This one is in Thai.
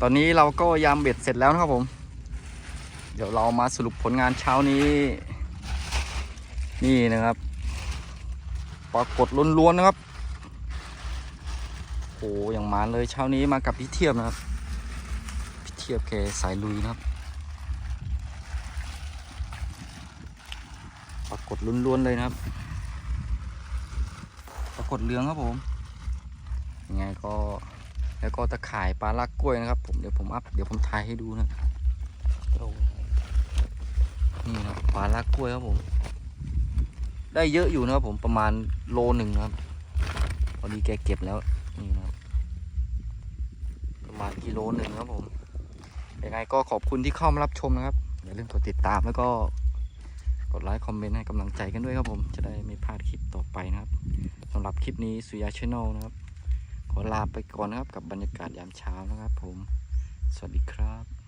ตอนนี้เราก็ยามเบ็ดเสร็จแล้วนะครับผม เดี๋ยวเรามาสรุปผลงานเช้านี้ นี่นะครับ ปรากฏล้วนๆนะครับโอ้อย่างมานเลยเช้านี้มากับพี่เทียบนะครับ พี่เทียบแกสายลุยนะครับ ปรากฏล้วนๆเลยนะครับ ปรากฏเรืองครับผมยังไงก็ แล้วก็ตะข่ายปลาลากกล้วยนะครับ ผมเดี๋ยวผมอัพเดี๋ยวผมถ่ายให้ดูนะนี่นะปลาลากกล้วยครับผม ได้เยอะอยู่นะครับผมประมาณโลหนึ่งครับพอดีแกเก็บแล้วนี่นะประมาณกิโลหนึ่งครับผมยังไงก็ขอบคุณที่เข้ามารับชมนะครับอย่าลืมกดติดตามแล้วก็กดไลค์คอมเมนต์ให้กำลังใจกันด้วยครับผม จะได้ไม่พลาดคลิปต่อไปนะครับสำหรับคลิปนี้สุยาชแนลนะครับ ขอลาไปก่อนนะครับกับบรรยากาศยามเช้านะครับผม สวัสดีครับ